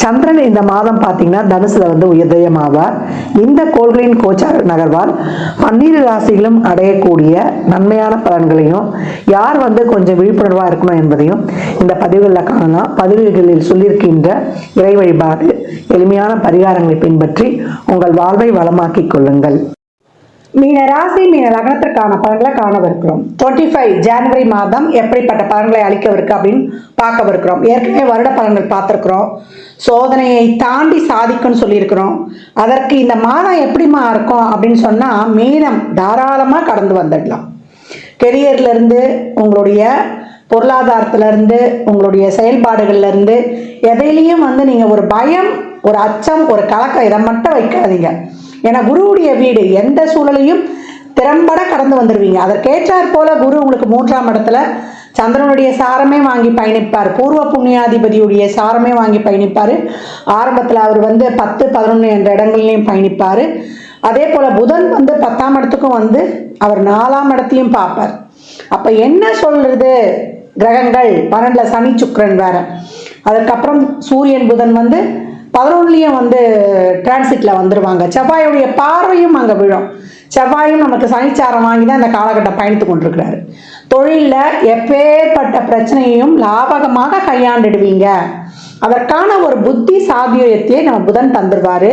சந்திரன் இந்த மாதம் பார்த்தீங்கன்னா தனுசுல வந்து உயர்தயமாவார். இந்த கோள்களின் கோச்சார நகர்வால் பன்னிரு ராசிகளும் அடையக்கூடிய நன்மையான பலன்களையும் யார் வந்து கொஞ்சம் விழிப்புணர்வாக இருக்கணும் என்பதையும் இந்த பதிவுகளில் காணலாம். பதிவுகளில் சொல்லியிருக்கின்ற இறை வழிபாடு எளிமையான பரிகாரங்களை பின்பற்றி உங்கள் வாழ்வை வளமாக்கிக் கொள்ளுங்கள். மீன ராசி மீன லக்னத்திற்கான பலன்களை காணவிருக்கிறோம். டுவெண்ட்டி ஃபைவ் ஜனவரி மாதம் எப்படிப்பட்ட பலன்களை அளிக்கவிருக்கு அப்படின்னு பார்க்கவிருக்கிறோம். ஏற்கனவே வருட பலன்கள் பார்த்துருக்குறோம். சோதனையை தாண்டி சாதிக்கும்னு சொல்லியிருக்கிறோம். அதற்கு இந்த மாதம் எப்படிமா இருக்கும் அப்படின்னு சொன்னால் மீனம் தாராளமாக கடந்து வந்துடலாம். கெரியர்லேருந்து உங்களுடைய பொருளாதாரத்திலேருந்து உங்களுடைய செயல்பாடுகள்லேருந்து எதையிலையும் வந்து நீங்கள் ஒரு பயம் ஒரு அச்சம் ஒரு கலக்கம் இதை மட்டும் வைக்காதீங்க. ஏன்னா குருவுடைய வீடு எந்த சூழலையும் திறம்பட கடந்து வந்துடுவீங்க அதற்கேற்றாற் போல குரு உங்களுக்கு மூன்றாம் இடத்துல சந்திரனுடைய சாரமே வாங்கி பயணிப்பார். பூர்வ புண்ணியாதிபதியுடைய சாரமே வாங்கி பயணிப்பார். ஆரம்பத்தில் அவர் வந்து பத்து பதினொன்று என்ற இடங்கள்லையும் பயணிப்பார். அதே போல் புதன் வந்து பத்தாம் இடத்துக்கும் வந்து அவர் நாலாம் இடத்தையும் பார்ப்பார். அப்போ என்ன சொல்கிறது கிரகங்கள் பன்னெண்டில் சனி சுக்கரன் வேற. அதுக்கப்புறம் சூரியன் புதன் வந்து பதினொன்றுலேயும் வந்து டிரான்சிட்டில் வந்துருவாங்க. செவ்வாயுடைய பார்வையும் அங்கே விழும். செவ்வாயும் நமக்கு சனிச்சாரம் வாங்கி தான் இந்த காலகட்டம் பயணித்து கொண்டிருக்கிறாரு. தொழிலில் எப்பேற்பட்ட பிரச்சனையையும் லாபகமாக கையாண்டுடுவீங்க. அதற்கான ஒரு புத்தி சாத்தியத்தை நம்ம புதன் தந்துடுவார்.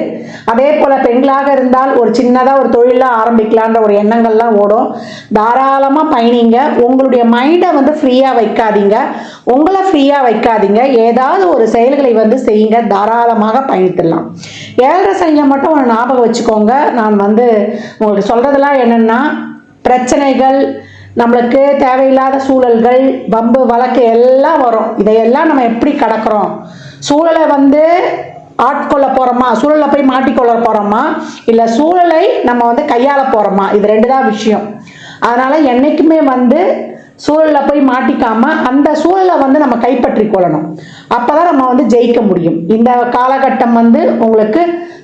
அதே போல பெண்களாக இருந்தால் ஒரு சின்னதாக ஒரு தொழிலாக ஆரம்பிக்கலான்ற ஒரு எண்ணங்கள்லாம் ஓடும். தாராளமாக பயணிங்க. உங்களுடைய மைண்டை வந்து ஃப்ரீயாக வைக்காதீங்க. உங்களை ஃப்ரீயாக வைக்காதீங்க. ஏதாவது ஒரு செயல்களை வந்து செய்யுங்க. தாராளமாக பயணித்துடலாம். ஏழரை சனியில் மட்டும் ஒரு ஞாபகம் வச்சுக்கோங்க. நான் வந்து உங்களுக்கு சொல்கிறதெல்லாம் என்னென்னா பிரச்சனைகள் நம்மளுக்கு தேவையில்லாத சூழல்கள் வம்பு வழக்கு எல்லாம் வரும். இதையெல்லாம் நம்ம எப்படி கடக்கிறோம்? சூழலை வந்து ஆட்கொள்ள போகிறோமா சூழலை போய் மாட்டிக்கொள்ள போகிறோமா இல்லை சூழலை நம்ம வந்து கையாள போகிறோமா இது ரெண்டு தான் விஷயம். அதனால் என்றைக்குமே வந்து சூழலில் போய் மாட்டிக்காமல் அந்த சூழலை வந்து நம்ம கைப்பற்றி கொள்ளணும். அப்போ தான் நம்ம வந்து ஜெயிக்க முடியும். இந்த காலகட்டம் வந்து உங்களுக்கு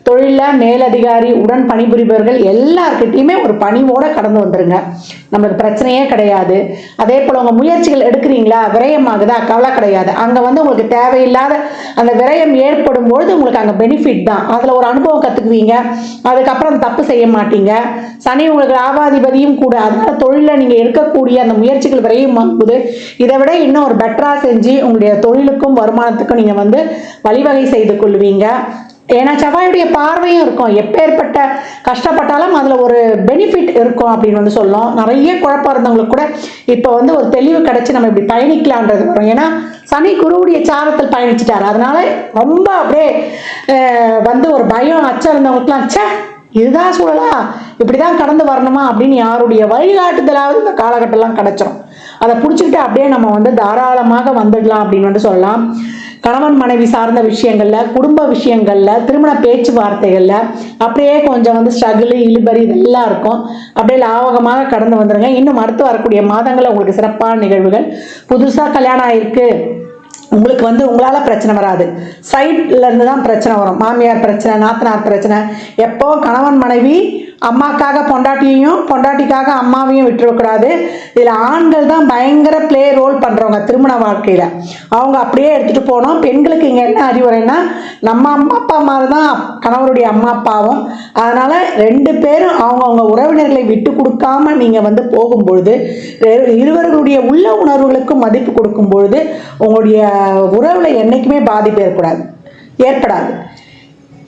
தொழிலில் மேலதிகாரி உடன் பணிபுரிபவர்கள் எல்லார்கிட்டையுமே ஒரு பணிவோடு கடந்து வந்துருங்க. நம்மளுக்கு பிரச்சனையே கிடையாது. அதே போல் உங்கள் முயற்சிகள் எடுக்கிறீங்களா? விரயமாகுதா கவலை கிடையாது. அங்கே வந்து உங்களுக்கு தேவையில்லாத அந்த விரயம் ஏற்படும் பொழுது உங்களுக்கு அங்கே பெனிஃபிட் தான். அதில் ஒரு அனுபவம் கற்றுக்குவீங்க அதுக்கப்புறம் தப்பு செய்ய மாட்டீங்க. சனி உங்களுக்கு லாபாதிபதியும் கூட. அதனால் தொழிலில் நீங்கள் எடுக்கக்கூடிய அந்த முயற்சிகள் விரையும் ஆகுது. இதை விட இன்னும் ஒரு பெட்டராக செஞ்சு உங்களுடைய தொழிலுக்கும் வருமானத்துக்கும் நீங்கள் வந்து வழிவகை செய்து கொள்வீங்க. ஏன்னா செவ்வாயுடைய பார்வையும் இருக்கும். எப்பேற்பட்ட கஷ்டப்பட்டாலும் அதில் ஒரு பெனிஃபிட் இருக்கும் அப்படின்னு வந்து சொல்லும் நிறைய குழப்பம் இருந்தவங்களுக்கு கூட இப்போ வந்து ஒரு தெளிவு கிடைச்சி நம்ம இப்படி பயணிக்கலான்றது வரும். ஏன்னா சனி குருவுடைய சாரத்தில் பயணிச்சிட்டார். அதனால ரொம்ப அப்படியே வந்து ஒரு பயம் அச்சம் இருந்தவங்களுக்குலாம் சே இதுதான் சூழலா? இப்படிதான் கடந்து வரணுமா? அப்படின்னு யாருடைய வழிகாட்டுதலாவது இந்த காலகட்டம்லாம் கிடைச்சிரும். அதை பிடிச்சிக்கிட்டு அப்படியே நம்ம வந்து தாராளமாக வந்துடலாம் அப்படின்னு வந்து சொல்லலாம். கணவன் மனைவி சார்ந்த விஷயங்கள்ல குடும்ப விஷயங்கள்ல திருமண பேச்சுவார்த்தைகள்ல அப்படியே கொஞ்சம் வந்து ஸ்ட்ரகிள் இழுபறி இதெல்லாம் இருக்கும். அப்படியே லாவகமாக கடந்து வந்துருங்க. இன்னும் அடுத்து வரக்கூடிய மாதங்களில் உங்களுக்கு சிறப்பான நிகழ்வுகள். புதுசாக கல்யாணம் ஆயிருக்கு. உங்களுக்கு வந்து உங்களால் பிரச்சனை வராது. சைட்லேருந்து தான் பிரச்சனை வரும். மாமியார் பிரச்சனை நாத்தனார் பிரச்சனை. எப்போ கணவன் மனைவி அம்மாக்காக பொண்டாட்டியையும் பொண்டாட்டிக்காக அம்மாவையும் விட்டுறக்கூடாது. இதில் ஆண்கள் தான் பயங்கர ப்ளே ரோல் பண்ணுறவங்க திருமண வாழ்க்கையில். அவங்க அப்படியே எடுத்துகிட்டு போனோம் பெண்களுக்கு இங்கே என்ன அறிவுரைன்னா நம்ம அம்மா அப்பா மாதிரி தான் கணவருடைய அம்மா அப்பாவும். அதனால் ரெண்டு பேரும் அவங்கவுங்க உறவினர்களை விட்டு கொடுக்காம நீங்கள் வந்து போகும்பொழுது இருவர்களுடைய உள்ள உணர்வுகளுக்கும் மதிப்பு கொடுக்கும் பொழுது உங்களுடைய உறவில் என்றைக்குமே பாதிப்பு ஏற்படாது ஏற்படாது.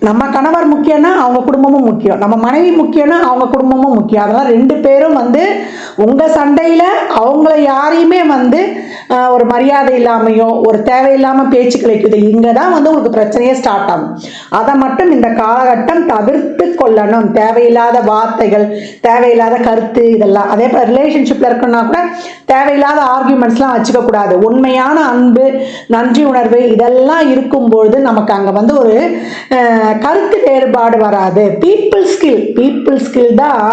நம்ம கணவர் முக்கியம்னா அவங்க குடும்பமும் முக்கியம். நம்ம மனைவி முக்கியம்னா அவங்க குடும்பமும் முக்கியம். அதனால் ரெண்டு பேரும் வந்து உங்கள் சண்டையில் அவங்கள யாரையுமே வந்து ஒரு மரியாதை இல்லாமையோ ஒரு தேவையில்லாமல் பேச்சு கிடைக்குது இங்கே தான் வந்து உங்களுக்கு பிரச்சனையே ஸ்டார்ட் ஆகும். அதை மட்டும் இந்த காலகட்டம் தவிர்த்து கொள்ளணும். தேவையில்லாத வார்த்தைகள் தேவையில்லாத கருத்து இதெல்லாம். அதே போல் ரிலேஷன்ஷிப்பில் இருக்குன்னா கூட தேவையில்லாத ஆர்கியூமெண்ட்ஸ்லாம் வச்சுக்கக்கூடாது உண்மையான அன்பு நன்றி உணர்வு இதெல்லாம் இருக்கும்பொழுது நமக்கு அங்கே வந்து ஒரு கருத்து வேறுபாடு வராது. பீப்புள் ஸ்கில் பீப்புள் ஸ்கில் தான்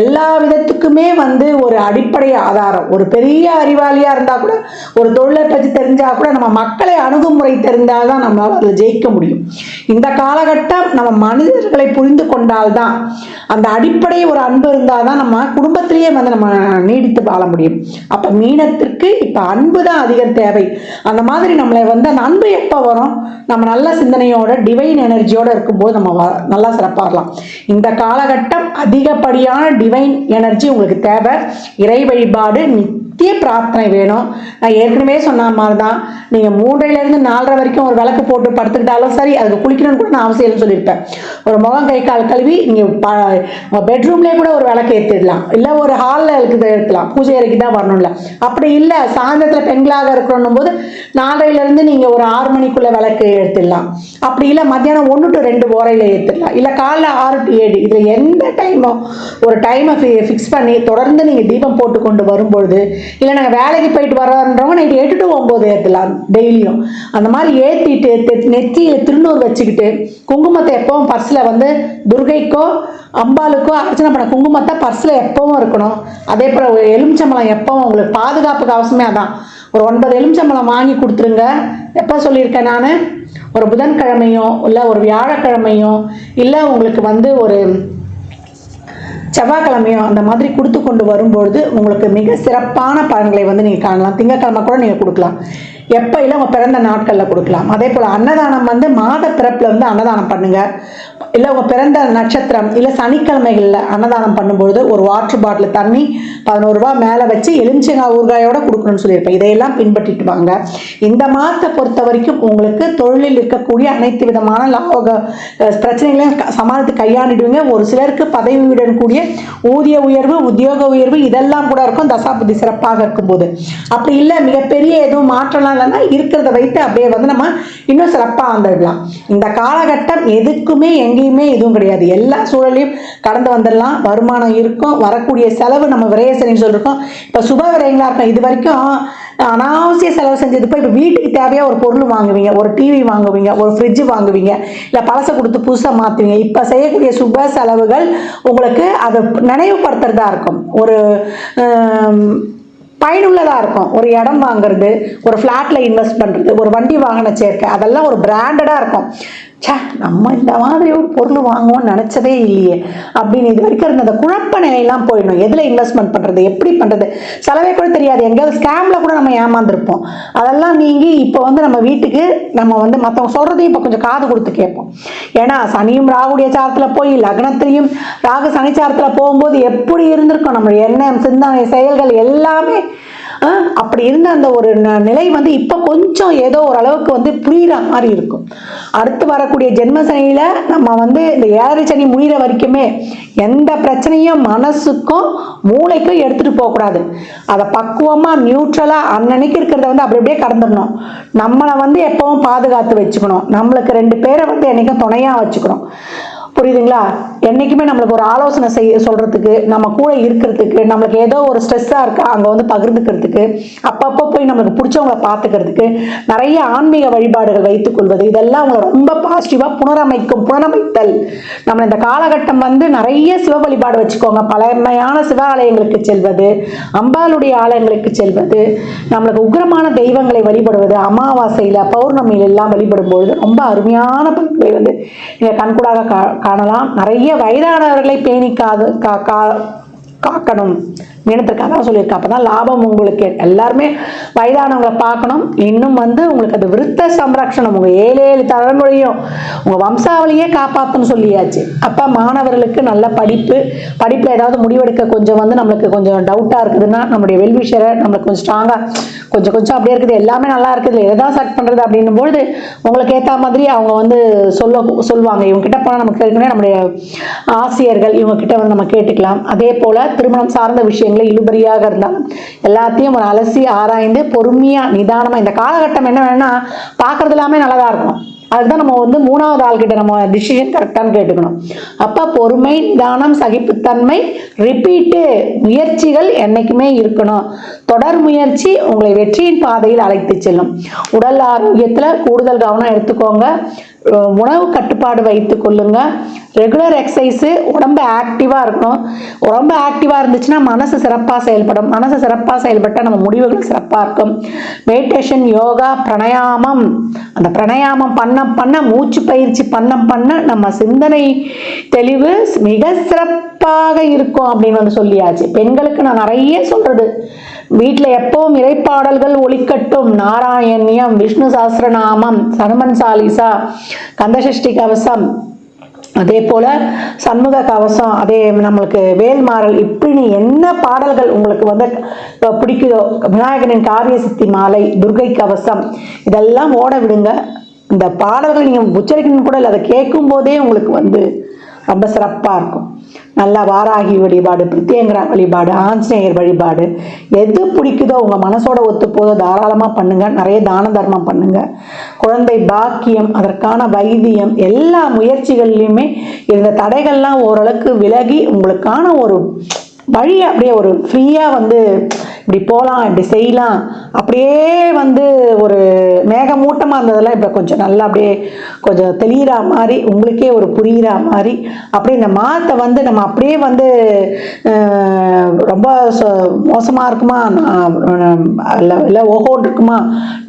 எல்லா விதத்துக்குமே வந்து ஒரு அடிப்படை ஆதாரம். ஒரு பெரிய அறிவாளியாக இருந்தால் கூட ஒரு தொழிலை பற்றி தெரிஞ்சால் கூட நம்ம மக்களை அணுகுமுறை தெரிந்தால் தான் நம்மளால் அதில் ஜெயிக்க முடியும். இந்த காலகட்டம் நம்ம மனிதர்களை புரிந்து கொண்டால்தான் அந்த அடிப்படை ஒரு அன்பு இருந்தால் தான் நம்ம குடும்பத்திலேயே வந்து நம்ம நீடித்து வாழ முடியும். அப்போ மீனத்திற்கு இப்போ அன்பு தான் அதிகம் தேவை. அந்த மாதிரி நம்மளை வந்து அந்த அன்பு எப்போ வரும்? நம்ம நல்ல சிந்தனையோட டிவைன் எனர்ஜியோட இருக்கும்போது நம்ம நல்லா சிறப்பாகலாம் இந்த காலகட்டம் அதிகப்படியான டிவைன் எனர்ஜி உங்களுக்கு தேவை. இறை வழிபாடு நித்திய பிரார்த்தனை வேணும். நான் ஏற்கனவே சொன்ன மாதிரி தான் நீங்கள் மூன்றையிலேருந்து நாலரை வரைக்கும் ஒரு விளக்கு போட்டு படுத்துக்கிட்டாலும் சரி அதுக்கு குளிக்கணும்னு கூட நான் அவசியம் இல்லைன்னு சொல்லியிருப்பேன். ஒரு முகம் கை கால் கழுவி நீங்கள் பெட்ரூம்லேயே கூட ஒரு விளக்கு ஏற்றிடலாம் இல்லை ஒரு ஹாலில் இருக்குது ஏற்றலாம் பூஜை அறைக்கு தான் வரணும்ல. அப்படி இல்லை சாயந்தரத்தில் பெண்களாக இருக்கணும் போது நாலரையிலேருந்து நீங்கள் ஒரு ஆறு மணிக்குள்ளே விளக்கு ஏற்றிடலாம் அப்படி இல்லை மத்தியானம் ஒன்று டு ரெண்டு ஓரையில் ஏற்றிடலாம் இல்லை காலைல ஆறு டு ஏழு. இதில் எந்த டைமோ ஒரு டைமை ஃபிக்ஸ் பண்ணி தொடர்ந்து நீங்கள் தீபம் போட்டு கொண்டு வரும்பொழுது இல்லை நாங்கள் வேலைக்கு போயிட்டு வரோன்றவங்க நைட்டு எட்டு டு ஒம்பது ஏற்றலாம் டெய்லியும். அந்த மாதிரி ஏற்றிட்டு நெத்தியில் திருநூறு வச்சுக்கிட்டு குங்குமத்தை எப்பவும் பர்ஸில் வந்து துர்கைக்கோ அம்பாளுக்கோ அர்ச்சனை பண்ண குங்குமத்தை பர்ஸில் எப்பவும் இருக்கணும். அதே போல் ஒரு எலுமிச்சம்பழம் எப்பவும் உங்களுக்கு பாதுகாப்புக்கு அவசியமே அதான். ஒரு ஒன்பது எலுமிச்சம்பழம் வாங்கி கொடுத்துருங்க. எப்போ சொல்லியிருக்கேன் நான்? ஒரு புதன்கிழமையோ இல்லை ஒரு வியாழக்கிழமையும் இல்லை உங்களுக்கு வந்து ஒரு செவ்வாய்க்கிழமையும் அந்த மாதிரி கொடுத்து கொண்டு வரும்பொழுது உங்களுக்கு மிக சிறப்பான பலன்களை வந்து நீங்கள் காணலாம். திங்கட்கிழமை கூட நீங்கள் கொடுக்கலாம். எப்போ அவங்க பிறந்த நாட்களில் கொடுக்கலாம். அதே போல் அன்னதானம் வந்து மாத பிறப்பில் வந்து அன்னதானம் பண்ணுங்கள் இல்லை உங்கள் பிறந்த நட்சத்திரம் இல்லை சனிக்கிழமைகளில் அன்னதானம் பண்ணும்பொழுது ஒரு வாட்டர் பாட்டில் தண்ணி பதினோரு ரூபா மேலே வச்சு எலுமிச்சங்காய் ஊறுகாயோட கொடுக்கணும்னு சொல்லியிருப்பேன். இதையெல்லாம் பின்பற்றிட்டு வாங்க. இந்த மாதத்தை பொறுத்த வரைக்கும் உங்களுக்கு தொழிலில் இருக்கக்கூடிய அனைத்து விதமான லாபக பிரச்சனைகளையும் சமாளித்து கையாண்டுடுவீங்க. ஒரு சிலருக்கு பதவியுடன் கூடிய ஊதிய உயர்வு உத்தியோக உயர்வு இதெல்லாம் கூட இருக்கும். தசாபுத்தி சிறப்பாக இருக்கும்போது. அப்படி இல்லை மிகப்பெரிய எதுவும் மாற்றம்லாம் இல்லைன்னா இருக்கிறத வைத்து அப்படியே வந்து நம்ம இன்னும் சிறப்பாக வந்துடலாம். இந்த காலகட்டம் எதுக்குமே எங்கேயுமே எதுவும் கிடையாது. எல்லா சூழலையும் கடந்து வந்துடலாம். வருமானம் இருக்கும். வரக்கூடிய செலவு நம்ம விரயசனின்னு சொல்லியிருக்கோம் இப்போ சுப விரயங்களாக இருக்கும். இது வரைக்கும் அனாவசிய செலவு செஞ்சது போய் இப்போ வீட்டுக்கு தேவையாக ஒரு பொருள் வாங்குவீங்க ஒரு டிவி வாங்குவீங்க ஒரு ஃப்ரிட்ஜு வாங்குவீங்க இல்லை பழசை கொடுத்து புதுசாக மாற்றுவீங்க இப்போ செய்யக்கூடிய சுப செலவுகள் உங்களுக்கு அதை நினைவுபடுத்துறதா இருக்கும். ஒரு பயனுள்ளதாக இருக்கும். ஒரு இடம் வாங்குறது ஒரு ஃப்ளாட்டில் இன்வெஸ்ட் பண்ணுறது ஒரு வண்டி வாகன சேர்க்கை அதெல்லாம் ஒரு பிராண்டடாக இருக்கும். ச்சே நம்ம இந்த மாதிரி ஒரு பொருள் வாங்குவோம்னு நினச்சதே இல்லையே. அப்படின்னு இது வரைக்கும் இருந்த அந்த குழப்ப நிலையெல்லாம் போயிடணும். எதில் இன்வெஸ்ட்மெண்ட் பண்ணுறது எப்படி பண்ணுறது செலவே கூட தெரியாது. எங்கேயாவது ஸ்கேமில் கூட நம்ம ஏமாந்துருப்போம். அதெல்லாம் நீங்கி இப்போ வந்து நம்ம வீட்டுக்கு நம்ம வந்து மற்றவங்க சொல்கிறதையும் இப்போ கொஞ்சம் காது கொடுத்து கேட்போம். ஏன்னா சனியும் ராகுடைய சாரத்தில் போய் லக்னத்திலையும் ராகு சனி சாரத்தில் போகும்போது எப்படி இருந்திருக்கும் நம்ம என்ன சிந்தனை செயல்கள் எல்லாமே அப்படி இருந்த அந்த ஒரு ந- நிலை வந்து இப்போ கொஞ்சம் ஏதோ ஓரளவுக்கு வந்து புரியுற மாதிரி இருக்கும். அடுத்து வரக்கூடிய ஜென்ம சனியில் நம்ம வந்து இந்த ஏழரை சனி முடிகிற வரைக்குமே எந்த பிரச்சனையும் மனசுக்கும் மூளைக்கும் எடுத்துகிட்டு போகக்கூடாது அதை பக்குவமாக நியூட்ரலாக அன்னன்னைக்கு இருக்கிறத வந்து அப்படி அப்படியே கடந்துடணும். நம்மளை வந்து எப்பவும் பாதுகாத்து வச்சுக்கணும். நம்மளுக்கு ரெண்டு பேரை வந்து என்னைக்கும் துணையாக வச்சுக்கணும். புரியுதுங்களா? என்னைக்குமே நம்மளுக்கு ஒரு ஆலோசனை செய்ய சொல்கிறதுக்கு நம்ம கூட இருக்கிறதுக்கு நம்மளுக்கு ஏதோ ஒரு ஸ்ட்ரெஸ்ஸாக இருக்கா அங்கே வந்து பகிர்ந்துக்கிறதுக்கு அப்பப்போ போய் நம்மளுக்கு பிடிச்சவங்கள பார்த்துக்கிறதுக்கு நிறைய ஆன்மீக வழிபாடுகள் வைத்துக்கொள்வது இதெல்லாம் அவங்களை ரொம்ப பாசிட்டிவாக புனரமைக்கும் புனரமைத்தல். நம்ம இந்த காலகட்டம் வந்து நிறைய சிவ வழிபாடு வச்சுக்கோங்க. பழமையான சிவ ஆலயங்களுக்கு செல்வது அம்பாளுடைய ஆலயங்களுக்கு செல்வது நம்மளுக்கு உக்கிரமான தெய்வங்களை வழிபடுவது அமாவாசையில் பௌர்ணமியில் எல்லாம் வழிபடும் பொழுது ரொம்ப அருமையான பலன்களை வந்து நீங்கள் கண்கூடாக கா காணலாம். நிறைய வயதானவர்களை பேணி காது கா கா காக்கணும். மீனத்திற்காக அதான் சொல்லியிருக்கேன் அப்போ தான் லாபம் உங்களுக்கு எல்லாருமே வயதானவங்களை பார்க்கணும். இன்னும் வந்து உங்களுக்கு அது விருத்த சம்ரக்ஷணம். உங்கள் ஏழு ஏழு தலைமுறையும் உங்கள் வம்சாவளியே காப்பாற்றணும்னு சொல்லியாச்சு. அப்போ மாணவர்களுக்கு நல்ல படிப்பு படிப்பில் ஏதாவது முடிவெடுக்க கொஞ்சம் வந்து நம்மளுக்கு கொஞ்சம் டவுட்டாக இருக்குதுன்னா நம்மளுடைய வெல்விஷரை நம்மளுக்கு கொஞ்சம் ஸ்ட்ராங்காக கொஞ்சம் கொஞ்சம் அப்படியே இருக்குது. எல்லாமே நல்லா இருக்குது. எதாவது தான் செலக்ட் பண்ணுறது அப்படின்னும் பொழுது உங்களுக்கு ஏற்ற மாதிரி அவங்க வந்து சொல்ல சொல்லுவாங்க. இவங்க கிட்ட போனால் நமக்கு ஏற்கனவே நம்முடைய ஆசிரியர்கள் இவங்க கிட்ட வந்து நம்ம கேட்டுக்கலாம். அதே போல் திருமணம் சார்ந்த விஷயம் விஷயங்களை இழுபறியாக இருந்தாலும் எல்லாத்தையும் ஒரு அலசி ஆராய்ந்து பொறுமையாக நிதானமாக இந்த காலகட்டம் என்ன வேணும்னா பார்க்கறது எல்லாமே நல்லதாக இருக்கும். அதுதான் நம்ம வந்து மூணாவது ஆள்கிட்ட நம்ம டிசிஷன் கரெக்டானு கேட்டுக்கணும். அப்போ பொறுமை நிதானம் சகிப்புத்தன்மை ரிப்பீட்டு முயற்சிகள் என்னைக்குமே இருக்கணும். தொடர் முயற்சி உங்களை வெற்றியின் பாதையில் அழைத்து செல்லும். உடல் ஆரோக்கியத்தில் கூடுதல் கவனம் எடுத்துக்கோங்க. உணவு கட்டுப்பாடு வைத்து கொள்ளுங்க. ரெகுலர் எக்ஸசைஸு உடம்பு ஆக்டிவாக இருக்கணும். உடம்பு ஆக்டிவாக இருந்துச்சுன்னா மனசு சிறப்பாக செயல்படும். மனசு சிறப்பாக செயல்பட்டால் நம்ம முடிவுகள் சிறப்பாக இருக்கும். மெடிடேஷன் யோகா பிரணயாமம். அந்த பிரணயாமம் பண்ண பண்ண மூச்சு பயிற்சி பண்ண பண்ண நம்ம சிந்தனை தெளிவு மிக சிறப்பாக இருக்கும் அப்படின்னு வந்து சொல்லியாச்சு. பெண்களுக்கு நான் நிறைய சொல்கிறது வீட்டில் எப்பவும் இறைப்பாடல்கள் ஒழிக்கட்டும் நாராயணியம் விஷ்ணு சாஸ்திரநாமம் சனுமன் சாலிசா கந்தசஷ்டி கவசம். அதே போல சண்முக கவசம் அதே நம்மளுக்கு வேல்மாறல். இப்படி என்ன பாடல்கள் உங்களுக்கு வந்து பிடிக்குதோ? விநாயகனின் காரிய சித்தி மாலை துர்கை கவசம் இதெல்லாம் ஓட விடுங்க. இந்த பாடல்கள் நீங்கள் உச்சரிக்கணும் கூட இல்லை அதை கேட்கும் போதே உங்களுக்கு வந்து ரொம்ப சிறப்பாக இருக்கும். நல்லா வாராகி வழிபாடு பிரத்யங்கரா வழிபாடு ஆஞ்சநேயர் வழிபாடு. எது பிடிக்குதோ உங்கள் மனசோட ஒத்து போதோ தாராளமாக பண்ணுங்க. நிறைய தான தர்மம் பண்ணுங்க. குழந்தை பாக்கியம் அதற்கான வைத்தியம் எல்லா முயற்சிகள்லையுமே இருந்த தடைகள்லாம் ஓரளவுக்கு விலகி உங்களுக்கான ஒரு வழி அப்படியே ஒரு ஃப்ரீயாக வந்து இப்படி போகலாம் இப்படி செய்யலாம். அப்படியே வந்து ஒரு மேகமூட்டமாக இருந்ததெல்லாம் இப்போ கொஞ்சம் நல்லா அப்படியே கொஞ்சம் தெளிகிற மாதிரி உங்களுக்கே ஒரு புரிகிற மாதிரி. அப்படி இந்த மாதத்தை வந்து நம்ம அப்படியே வந்து ரொம்ப மோசமாக இருக்குமா? இல்லை இல்லை ஓஹோன் இருக்குமா?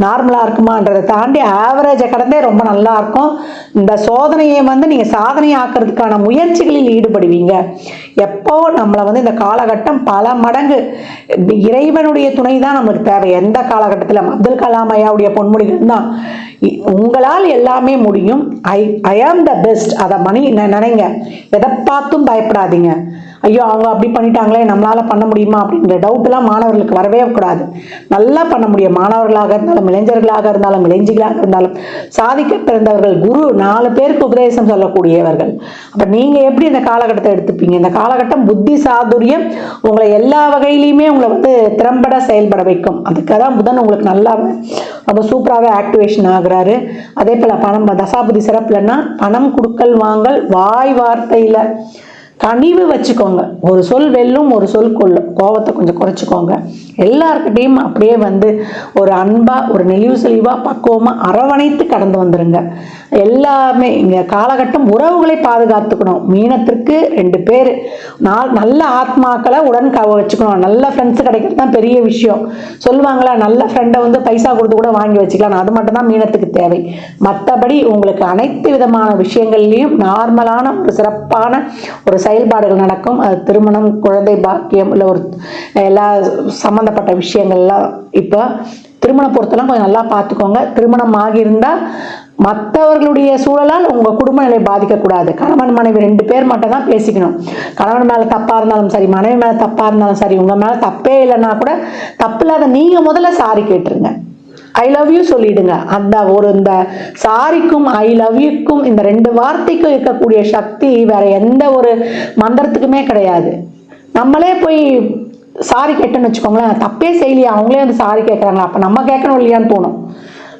நார்மலாக இருக்குமான்றதை தாண்டி ஆவரேஜை கடந்தே ரொம்ப நல்லா இருக்கும். இந்த சோதனையை வந்து நீங்கள் சாதனை ஆக்கிறதுக்கான முயற்சிகளில் ஈடுபடுவீங்க. எப்போ நம்மளை வந்து இந்த காலகட்டம் பல மடங்கு இறை இறைவனுடைய துணை தான் நமக்கு தேவை. எந்த காலகட்டத்தில் அப்துல் கலாம் ஐயாவுடைய பொன்மொழிகள் தான் உங்களால் எல்லாமே முடியும். ஐ ஐ ஆம் த பெஸ்ட் அதை மணி நினைங்க. எதை பார்த்தும் பயப்படாதீங்க. ஐயோ அவங்க அப்படி பண்ணிட்டாங்களே நம்மளால் பண்ண முடியுமா அப்படின்ற டவுட்லாம் மாணவர்களுக்கு வரவே கூடாது. நல்லா பண்ண முடியும். மாணவர்களாக இருந்தாலும் இளைஞர்களாக இருந்தாலும் இளைஞர்களாக இருந்தாலும் சாதிக்க பிறந்தவர்கள் குரு நாலு பேருக்கு உபதேசம் சொல்லக்கூடியவர்கள். அப்போ நீங்கள் எப்படி இந்த காலகட்டத்தை எடுத்துப்பீங்க? இந்த காலகட்டம் புத்தி சாதுரியம் உங்களை எல்லா வகையிலையுமே உங்களை வந்து திறம்பட செயல்பட வைக்கும். அதுக்காக தான் புதன் உங்களுக்கு நல்லா ரொம்ப சூப்பராகவே ஆக்டிவேஷன் ஆகுறாரு. அதே போல் பணம் தசாபதி சிறப்புலன்னா பணம் கொடுக்கல் வாங்கல் வாய் வார்த்தையில் கனிவு வச்சுக்கோங்க. ஒரு சொல் வெல்லும் ஒரு சொல் கொல்லும் கோவத்தை கொஞ்சம் குறைச்சிக்கோங்க. எல்லார்கிட்டையும் அப்படியே வந்து ஒரு அன்பாக ஒரு நெளிவு செழிவாக பக்குவமாக அரவணைத்து கடந்து வந்துடுங்க எல்லாமே இங்கே காலகட்டம் உறவுகளை பாதுகாத்துக்கணும். மீனத்திற்கு ரெண்டு பேர். நாள் நல்ல ஆத்மாக்களை உடன் க வச்சுக்கணும். நல்ல ஃப்ரெண்ட்ஸ் கிடைக்கிறது தான் பெரிய விஷயம். சொல்லுவாங்களா நல்ல ஃப்ரெண்டை வந்து பைசா கொடுத்து கூட வாங்கி வச்சுக்கலாம். அது மட்டும் தான் மீனத்துக்கு தேவை. மற்றபடி உங்களுக்கு அனைத்து விதமான விஷயங்கள்லையும் நார்மலான ஒரு சிறப்பான ஒரு செயல்பாடுகள் நடக்கும். அது திருமணம் குழந்தை பாக்கியம் இல்லை ஒரு எல்லா சம்மந்தப்பட்ட விஷயங்கள்லாம் இப்போ திருமண பொறுத்தெல்லாம் கொஞ்சம் நல்லா பார்த்துக்கோங்க. திருமணம் ஆகியிருந்தால் மற்றவர்களுடைய சூழலால் உங்கள் குடும்ப நிலை பாதிக்கக்கூடாது. கணவன் மனைவி ரெண்டு பேர் மட்டும் தான் பேசிக்கணும். கணவன் மேலே தப்பாக இருந்தாலும் சரி மனைவி மேலே தப்பாக இருந்தாலும் சரி உங்கள் மேலே தப்பே இல்லைன்னா கூட தப்பு இல்லாத நீங்கள் முதல்ல சாரி கேட்டுருங்க. ஐ லவ் யூ சொல்லிடுங்க. அந்த ஒரு இந்த சாரிக்கும் ஐ லவ் யூக்கும் இந்த ரெண்டு வார்த்தைக்கும் இருக்கக்கூடிய சக்தி வேற எந்த ஒரு மந்திரத்துக்குமே கிடையாது. நம்மளே போய் சாரி கேட்டேன்னு வச்சுக்கோங்களேன் தப்பே செய்யலையா அவங்களே வந்து சாரி கேட்குறாங்களா அப்போ நம்ம கேட்கணும் இல்லையான்னு தோணும்.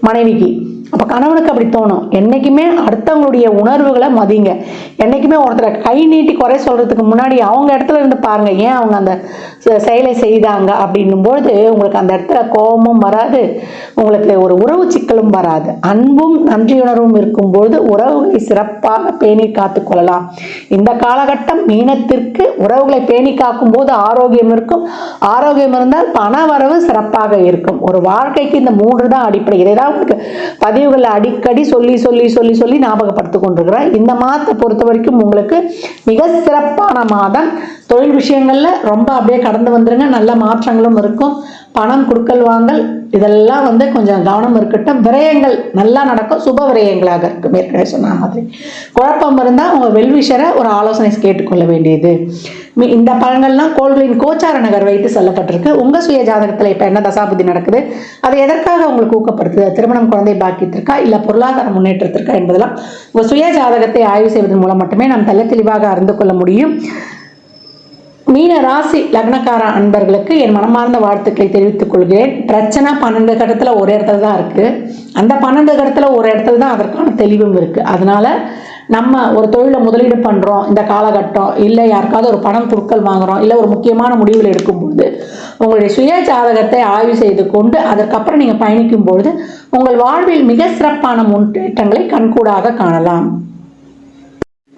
மனைவிக்கு. அப்போ கணவனுக்கு அப்படி தோணும். என்றைக்குமே அடுத்தவங்களுடைய உணர்வுகளை மதிங்க. என்றைக்குமே ஒருத்தரை கை நீட்டி குறை சொல்கிறதுக்கு முன்னாடி அவங்க இடத்துல இருந்து பாருங்கள் ஏன் அவங்க அந்த செ- செயலை செய்தாங்க அப்படின்னும் பொழுது உங்களுக்கு அந்த இடத்துல கோபமும் வராது. உங்களுக்கு ஒரு உறவு சிக்கலும் வராது. அன்பும் நன்றியுணர்வும் இருக்கும்பொழுது உறவுகளை சிறப்பாக பேணி காத்துக் கொள்ளலாம். இந்த காலகட்டம் மீனத்திற்கு உறவுகளை பேணி காக்கும் போது ஆரோக்கியம் இருக்கும். ஆரோக்கியம் இருந்தால் பண வரவு சிறப்பாக இருக்கும். ஒரு வாழ்க்கைக்கு இந்த மூன்று தான் அடிப்படை. இதை தான் உங்களுக்கு பதிவுகளை அடிக்கடி சொல்லி சொல்லி சொல்லி சொல்லி ஞாபகப்படுத்தி கொண்டிருக்கிறேன். இந்த மாதத்தை பொறுத்த வரைக்கும் உங்களுக்கு மிக சிறப்பான மாதம். தொழில் விஷயங்கள்ல ரொம்ப அப்படியே கடந்து வந்துருங்க. நல்ல மாற்றங்களும் இருக்கும். பணம் கொடுக்கல் வாங்கல் இதெல்லாம் வந்து கொஞ்சம் கவனம் இருக்கட்டும். விரயங்கள் நல்லா நடக்கும். சுப விரயங்களாக இருக்கும். ஏற்கனவே சொன்ன மாதிரி. குழப்பம் இருந்தால் உங்கள் வெல்விஷரை ஒரு ஆலோசனை கேட்டுக்கொள்ள வேண்டியது. மி- இந்த பழங்கள்லாம் கோள்களின் கோச்சார நகர் வைத்து சொல்லப்பட்டிருக்கு. உங்கள் சுய ஜாதகத்தில் இப்போ என்ன தசாபதி நடக்குது? அது எதற்காக உங்களுக்கு ஊக்கப்படுத்துது? திருமணம் குழந்தை பாக்கியத்திற்கா? இல்லை பொருளாதார முன்னேற்றத்திற்கா என்பதெல்லாம் உங்கள் சுய ஜாதகத்தை ஆய்வு செய்வதன் மூலம் மட்டுமே நாம் தெள்ள தெளிவாக அறிந்து கொள்ள முடியும். மீன ராசி லக்னக்கார அன்பர்களுக்கு என் மனமார்ந்த வாழ்த்துக்களை தெரிவித்துக் கொள்கிறேன். பிரச்சனை பன்னெண்டு கடத்தில் ஒரு இடத்துல தான் இருக்கு. அந்த பன்னெண்டு கடத்தில் ஒரு இடத்துல தான் அதற்கான தெளிவும் இருக்கு. அதனால நம்ம ஒரு தொழிலை முதலீடு பண்ணுறோம் இந்த காலகட்டம் இல்லை யாருக்காவது ஒரு பணம் கொடுக்கல் வாங்குறோம். இல்லை ஒரு முக்கியமான முடிவில் எடுக்கும்போது உங்களுடைய சுய ஜாதகத்தை ஆய்வு செய்து கொண்டு அதற்கப்புறம் நீங்கள் பயணிக்கும்பொழுது உங்கள் வாழ்வில் மிக சிறப்பான முன்னேற்றங்களை கண்கூடாக காணலாம்.